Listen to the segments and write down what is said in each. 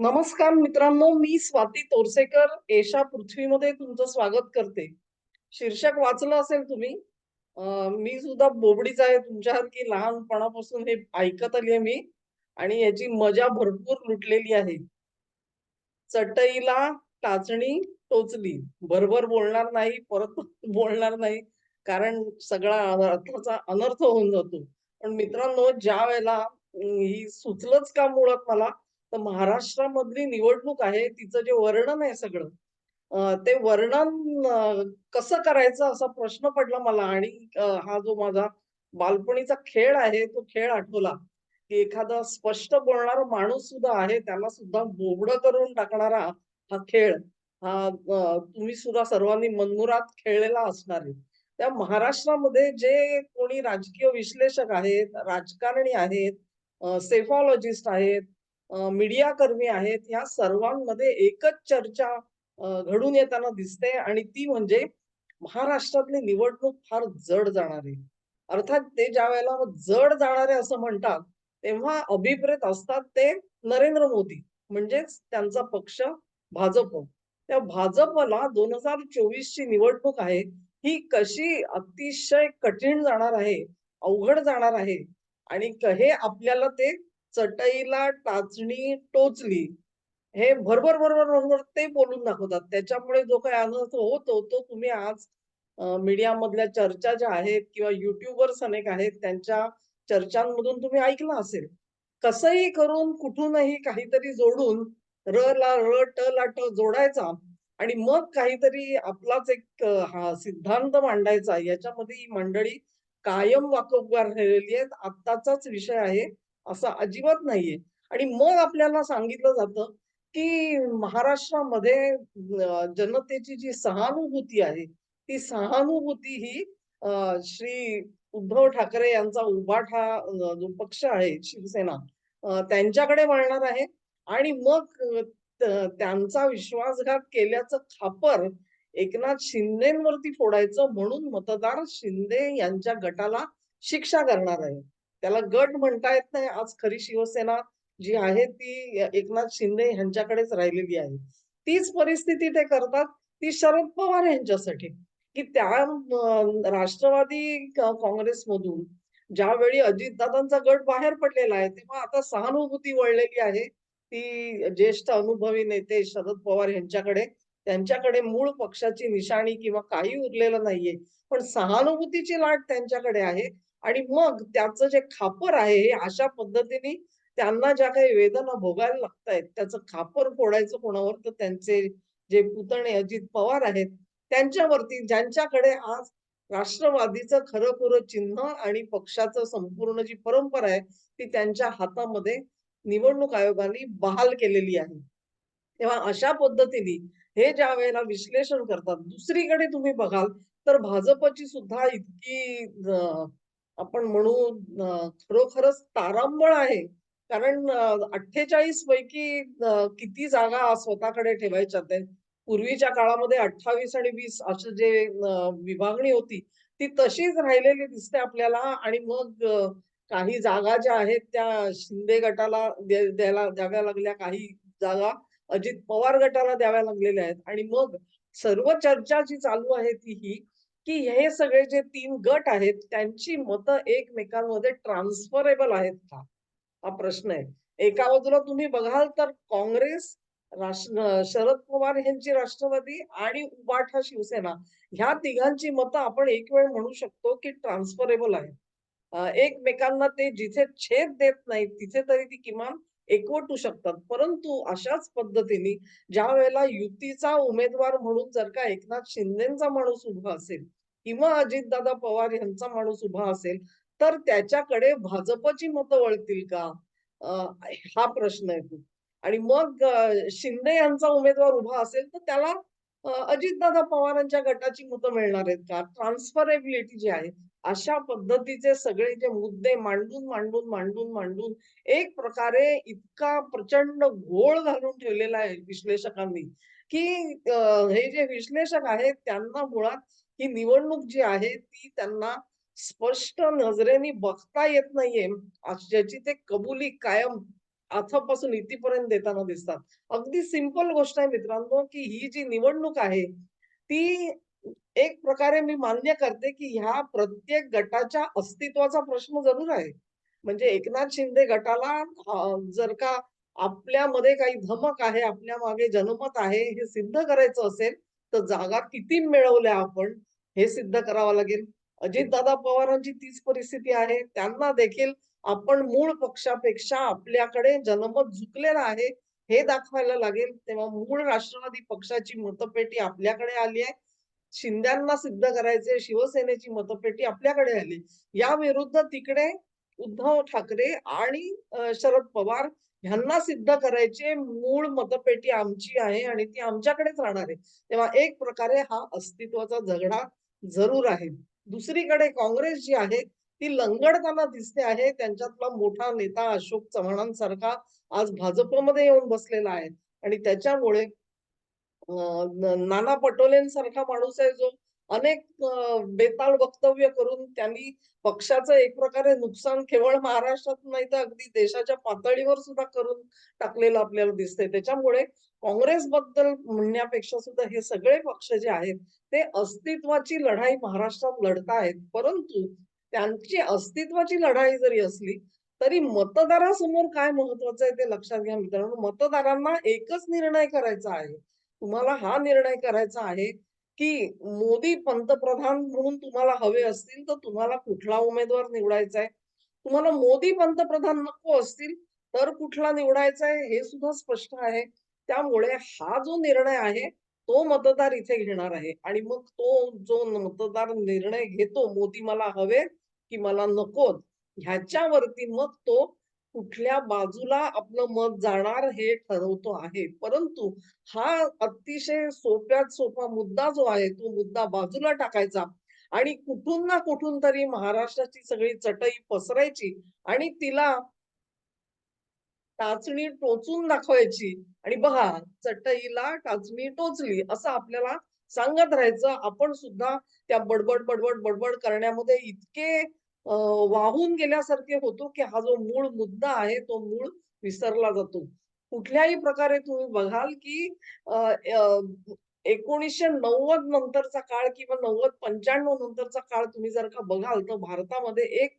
नमस्कार मित्रांनो मी स्वाती तोरसेकर एशा पृथ्वीमध्ये तुमचं स्वागत करते. शीर्षक वाचलं असेल तुम्ही मी सुद्धा बोबडीच आहे तुमच्यासारखी लहानपणापासून हे ऐकत आली आहे मी आणि याची मजा भरपूर लुटलेली आहे. चटईला टाचणी टोचली. भरभर बोलणार नाही परत बोलणार नाही कारण सगळा अर्थाचा अनर्थ होऊन जातो. पण मित्रांनो ज्या वेळेला ही सुचलंच का मुळात मला तर महाराष्ट्रामधली निवडणूक आहे तिचं जे वर्णन आहे सगळं ते वर्णन कसं करायचं असा प्रश्न पडला मला. आणि हा जो माझा बालपणीचा खेळ आहे तो खेळ आठवला की एखादा स्पष्ट बोलणारा माणूस सुद्धा आहे त्याला सुद्धा बोबड करून टाकणारा हा खेळ हा तुम्ही सुद्धा सर्वांनी मनमुरात खेळलेला असणार आहे. त्या महाराष्ट्रामध्ये जे कोणी राजकीय विश्लेषक आहेत राजकारणी आहेत सेफॉलॉजिस्ट आहेत मीडिया कर्मी आहेत ह्या सर्वांमध्ये एकच चर्चा घडून येताना दिसते आणि ती म्हणजे महाराष्ट्रातली निवडणूक फार जड जाणार आहे. अर्थात ते ज्या वेळेला जड जाणारे असं म्हणतात, तेव्हा अभिप्रेत असतात ते नरेंद्र मोदी म्हणजेच त्यांचा पक्ष भाजप. त्या भाजपला 2024 ची निवडणूक आहे, ही कशी अतिशय कठीण जाणार आहे, अवघड जाणार आहे आणि हे आपल्याला ते चटईला टाचणी टोचली हे भरभर, भरभर, भरभर ते बोलून दाखवतात. त्याच्यामुळे जो काही अनर्थ होतो, तो तुम्ही आज मीडियामधल्या चर्चा ज्या आहेत किंवा युट्यूबर्स अनेक आहेत, त्यांच्या चर्चांमधून तुम्ही ऐकलं असेल. कसंही करून कुठूनही काहीतरी जोडून र ला र, ट ला ट जोडायचा आणि मग काहीतरी आपलाच एक हा सिद्धांत मांडायचा. याच्यामध्ये ही मंडळी कायम वाकबगार राहिलेली आहेत. आत्ताचाच विषय आहे, असं अजिबात नाहीये. आणि मग आपल्याला सांगितलं जातं, की महाराष्ट्रामध्ये जनतेची जी सहानुभूती आहे, ती सहानुभूती ही श्री उद्धव ठाकरे यांचा उभाठा जो पक्ष आहे शिवसेना त्यांच्याकडे वळणार आहे आणि मग त्यांचा विश्वासघात केल्याचं खापर एकनाथ शिंदेवरती फोडायचं म्हणून मतदार शिंदे यांच्या गटाला शिक्षा करणार आहे. त्याला गट म्हणता येत नाही. आज खरी शिवसेना जी आहे ती एकनाथ शिंदे ह्यांच्याकडेच राहिलेली आहे. तीच परिस्थिती ते करतात, ती शरद पवार यांच्यासाठी, की त्या राष्ट्रवादी काँग्रेसमधून ज्यावेळी अजितदादांचा गट बाहेर पडलेला आहे, तेव्हा आता सहानुभूती वळलेली आहे. ती ज्येष्ठ अनुभवी नेते शरद पवार यांच्याकडे. त्यांच्याकडे मूळ पक्षाची निशाणी किंवा काही उरलेलं नाहीये. पण सहानुभूतीची लाट त्यांच्याकडे आहे आणि मग त्याचं जे खापर आहे, हे अशा पद्धतीने त्यांना ज्या काही वेदना भोगायला लागतायत, त्याचं खापर फोडायचं कोणावर? तर त्यांचे जे पुतणे अजित पवार आहेत, त्यांच्यावरती ज्यांच्याकडे आज राष्ट्रवादीचं खरं चिन्ह आणि पक्षाचं संपूर्ण जी परंपरा आहे, ती त्यांच्या हातामध्ये निवडणूक आयोगाने बहाल केलेली आहे. तेव्हा अशा पद्धतीने हे ज्या वेळेला विश्लेषण करतात, दुसरीकडे तुम्ही बघाल तर भाजपची सुद्धा इतकी आपण म्हणू खरोखरच तारांबळ आहे. कारण अठ्ठेचाळीस पैकी किती जागा स्वतःकडे ठेवायच्या ते. पूर्वीच्या काळामध्ये 28 आणि वीस असं जे विभागणी होती, ती तशीच राहिलेली दिसते आपल्याला आणि मग काही जागा ज्या आहेत त्या शिंदे गटाला द्यायला द्याव्या लागल्या, काही जागा अजित पवार गटाला द्याव्या लागलेल्या आहेत आणि मग सर्व चर्चा जी चालू आहे ती ही, की हे सगळे जे तीन गट आहेत, त्यांची मतं एकमेकांमध्ये ट्रान्सफरेबल आहेत का? हा प्रश्न आहे. एका बाजूला तुम्ही बघाल तर काँग्रेस, राष्ट्र शरद पवार यांची राष्ट्रवादी आणि उबाठा शिवसेना ह्या तिघांची मतं आपण एक वेळ म्हणू शकतो, की ट्रान्सफरेबल आहेत. एकमेकांना ते जिथे छेद देत नाही तिथे तरी ती किमान एकवटू शकतात. परंतु अशाच पद्धतीने ज्या वेळेला युतीचा उमेदवार म्हणून जर का एकनाथ शिंदेचा माणूस उभा असेल किंवा अजितदादा पवार यांचा माणूस उभा असेल, तर त्याच्याकडे भाजपची मतं वळतील का? हा प्रश्न येतो. आणि मग शिंदे यांचा उमेदवार उभा असेल, तर त्याला अजितदादा पवारांच्या गटाची मतं मिळणार आहेत का? ट्रान्सफरेबिलिटी जी आहे, अशा पद्धतीचे सगळे जे मुद्दे मांडून, मांडून, मांडून, मांडून एक प्रकारे इतका प्रचंड घोळ घालून ठेवलेला आहे विश्लेषकांनी, की हे जे विश्लेषक आहेत त्यांना मुळात ही निवडणूक जी आहे ती त्यांना स्पष्ट नजरेने बघता येत नाहीये. ज्याची ते कबुली कायम आथापासून इथेपर्यंत देताना दिसतात. अगदी सिंपल गोष्ट आहे मित्रांनो, की ही जी निवडणूक आहे, ती एक प्रकारे मी मान्य करते, की ह्या प्रत्येक गटाच्या अस्तित्वाचा प्रश्न जरूर आहे. म्हणजे एकनाथ शिंदे गटाला जर का आपल्यामध्ये काही धमक आहे, आपल्या मागे जनमत आहे, हे सिद्ध करायचं असेल, तर जागा किती मिळवल्या आपण, हे सिद्ध करावं लागेल. अजितदादा पवारांची तीच परिस्थिती आहे. त्यांना देखील आपण मूळ पक्षापेक्षा आपल्याकडे जनमत झुकलेलं आहे, हे दाखवायला लागेल. तेव्हा मूळ राष्ट्रवादी पक्षाची मतपेटी आपल्याकडे आली आहे. शिंद्यांना सिद्ध करायचे, शिवसेनेची मतपेटी आपल्याकडे आली. या विरुद्ध तिकडे उद्धव ठाकरे आणि शरद पवार ह्यांना सिद्ध करायचे मूळ मतपेटी आमची आहे आणि ती आमच्याकडेच राहणार आहे. तेव्हा एक प्रकारे हा अस्तित्वाचा झगडा जरूर आहे. दुसरीकडे काँग्रेस जी आहे, ती लंगडताना दिसते आहे. त्यांच्यातला मोठा नेता अशोक चव्हाणांसारखा आज भाजपमध्ये येऊन बसलेला आहे आणि त्याच्यामुळे नाना पटोलेंसारखा माणूस आहे जो अनेक बेताळ बेताल वक्तव्य करून त्यांनी पक्षाचं एक प्रकारे नुकसान केवळ महाराष्ट्रात नाही तर अगदी देशाच्या पातळीवर सुद्धा करून टाकलेलं आपल्याला दिसतंय. त्याच्यामुळे काँग्रेसबद्दल म्हणण्यापेक्षा सुद्धा हे सगळे पक्ष जे आहेत, ते अस्तित्वाची लढाई महाराष्ट्रात लढतायत. परंतु त्यांची अस्तित्वाची लढाई जरी असली, तरी मतदारासमोर काय महत्वाचं आहे ते लक्षात घ्या मित्रांनो. मतदारांना एकच निर्णय करायचा आहे. तुम्हाला हा निर्णय करायचा आहे, की मोदी पंतप्रधान म्हणून तुम्हाला हवे असतील, तर तुम्हाला कुठला उमेदवार निवडायचा आहे. तुम्हाला मोदी पंतप्रधान नको असतील, तर कुठला निवडायचा आहे हे सुद्धा स्पष्ट आहे. त्यामुळे हा जो निर्णय आहे, तो मतदार इथे घेणार आहे आणि मग तो जो मतदार निर्णय घेतो, मोदी मला हवे की मला नकोत, ह्याच्यावरती मग तो कुठल्या बाजूला आपलं मत जाणार हे ठरवतो आहे. परंतु हा अतिशय सोप्यात सोपा मुद्दा जो आहे, तो मुद्दा बाजूला टाकायचा आणि कुठून ना कुठून तरी महाराष्ट्राची सगळी चटई पसरायची आणि तिला टाचणी टोचून दाखवायची आणि बघा चटईला टाचणी टोचली असं आपल्याला सांगत राहायचं. आपण सुद्धा त्या बडबड, बडबड, बडबड करण्यामध्ये इतके वाहून गेल्यासारखे होतो, की हा जो मूळ मुद्दा आहे, तो मूळ विसरला जातो. कुठल्याही प्रकारे तुम्ही बघाल, की एकोणीसशे नव्वद नंतरचा काळ किंवा 90-95 नंतरचा काळ तुम्ही जर का बघाल, तर भारतामध्ये एक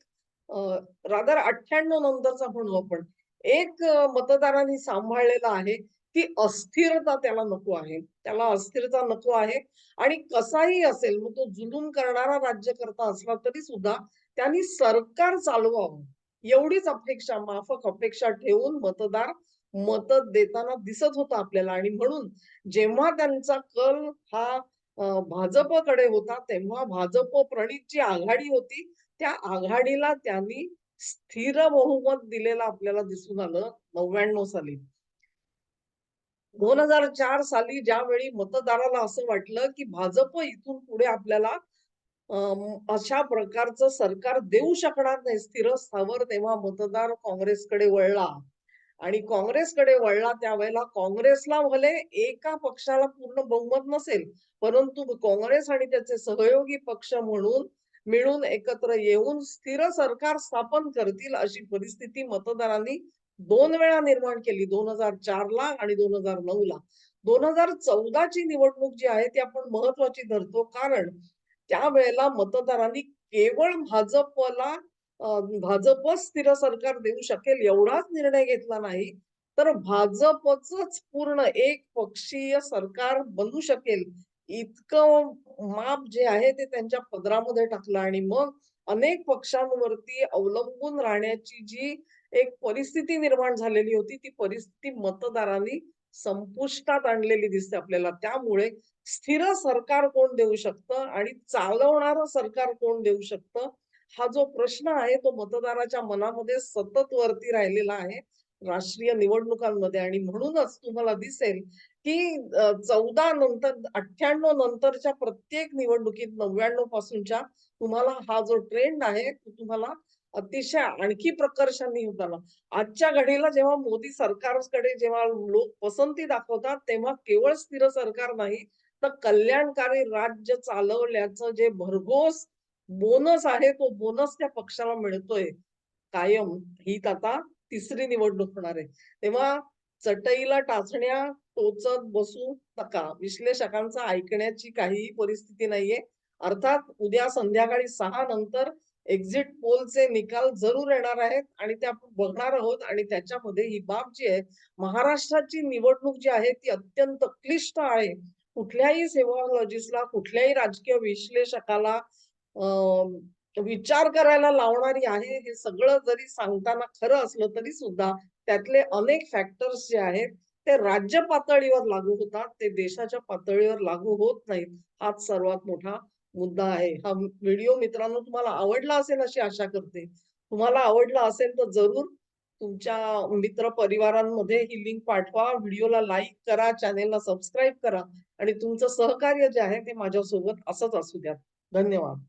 रादर 98 नंतरचा म्हणू आपण. एक मतदारांनी सांभाळलेला आहे, की अस्थिरता त्याला नको आहे. त्याला अस्थिरता नको आहे आणि कसाही असेल, मग तो जुलूम करणारा राज्यकर्ता असला तरी सुद्धा त्यांनी सरकार चालवावं, एवढीच अपेक्षा, माफक अपेक्षा ठेवून मतदार मत देताना दिसत होता आपल्याला आणि म्हणून जेव्हा त्यांचा कल हा भाजपकडे होता, तेव्हा भाजप प्रणित जी आघाडी होती, त्या आघाडीला त्यांनी स्थिर बहुमत दिलेलं आपल्याला दिसून आलं 99 साली. 2004 साली ज्यावेळी मतदाराला असं वाटलं, की भाजप इथून पुढे आपल्याला अशा प्रकारचं सरकार देऊ शकणार नाही स्थिर स्थावर, तेव्हा मतदार काँग्रेसकडे वळला. आणि काँग्रेसकडे वळला त्यावेळेला काँग्रेसला भले एका पक्षाला पूर्ण बहुमत नसेल, परंतु काँग्रेस आणि त्याचे सहयोगी पक्ष म्हणून मिळून एकत्र येऊन स्थिर सरकार स्थापन करतील अशी परिस्थिती मतदारांनी दोन वेळा निर्माण केली. 2004 ला आणि 2009 ला. 2014 ची निवडणूक जी आहे ती आपण महत्त्वाची धरतो कारण त्यावेळेला मतदारांनी केवळ भाजपला भाजपच स्थिर सरकार देऊ शकेल एवढाच निर्णय घेतला नाही, तर भाजपच पूर्ण एक पक्षीय सरकार बनू शकेल. इतकं माप जे आहे ते त्यांच्या पदरामध्ये टाकलं आणि मग अनेक पक्षांवरती अवलंबून राहण्याची जी एक परिस्थिती निर्माण झालेली होती, ती परिस्थिती मतदारांनी संपुष्टात आणलेली दिसते आपल्याला. त्यामुळे स्थिर सरकार कोण देऊ शकतं आणि चालवणारं सरकार कोण देऊ शकतं, हा जो प्रश्न आहे तो मतदाराच्या मनामध्ये सतत वरती राहिलेला आहे, राष्ट्रीय निवडणुकांमध्ये आणि म्हणूनच तुम्हाला दिसेल, की चौदा नंतर 98 नंतरच्या प्रत्येक निवडणुकीत 99 पासूनच्या तुम्हाला हा जो ट्रेंड आहे, तो तुम्हाला अतिशय आणखी प्रकर्षाने होत आला. आजच्या घडीला जेव्हा मोदी सरकारकडे जेव्हा लोक पसंती दाखवतात, तेव्हा केवळ स्थिर सरकार नाही, तर कल्याणकारी राज्य चालवल्याचं जे भरघोस बोनस आहे, तो बोनस त्या पक्षाला मिळतोय कायम. ही आता तिसरी निवडणूक होणार आहे. तेव्हा चटईला टाचण्या टोचत बसू नका. विश्लेषकांचा ऐकण्याची काहीही परिस्थिती नाहीये. अर्थात उद्या संध्याकाळी सहा नंतर एक्झिट पोलचे निकाल जरूर येणार आहेत आणि ते आपण बघणार आहोत आणि त्याच्यामध्ये ही बाब जी आहे, महाराष्ट्राची निवडणूक जी आहे ती अत्यंत क्लिष्ट आहे. कुठल्याही सेवालॉजिस्टला, कुठल्याही राजकीय विश्लेषकाला विचार करायला लावणारी आहे. हे सगळं जरी सांगताना खरं असलं तरी सुद्धा त्यातले अनेक फॅक्टर्स जे आहेत, ते राज्य पातळीवर लागू होतात. ते देशाच्या पातळीवर लागू होत नाहीत. हाच सर्वात मोठा मुद्दा आहे. हा व्हिडिओ मित्रांनो तुम्हाला आवडला असेल अशी आशा करते. तुम्हाला आवडला असेल तर जरूर तुमच्या मित्र परिवारांमध्ये ही लिंक पाठवा. व्हिडिओला लाईक करा, चॅनेलला सबस्क्राईब करा आणि तुमचं सहकार्य जे आहे ते माझ्यासोबत असंच असू द्या. धन्यवाद.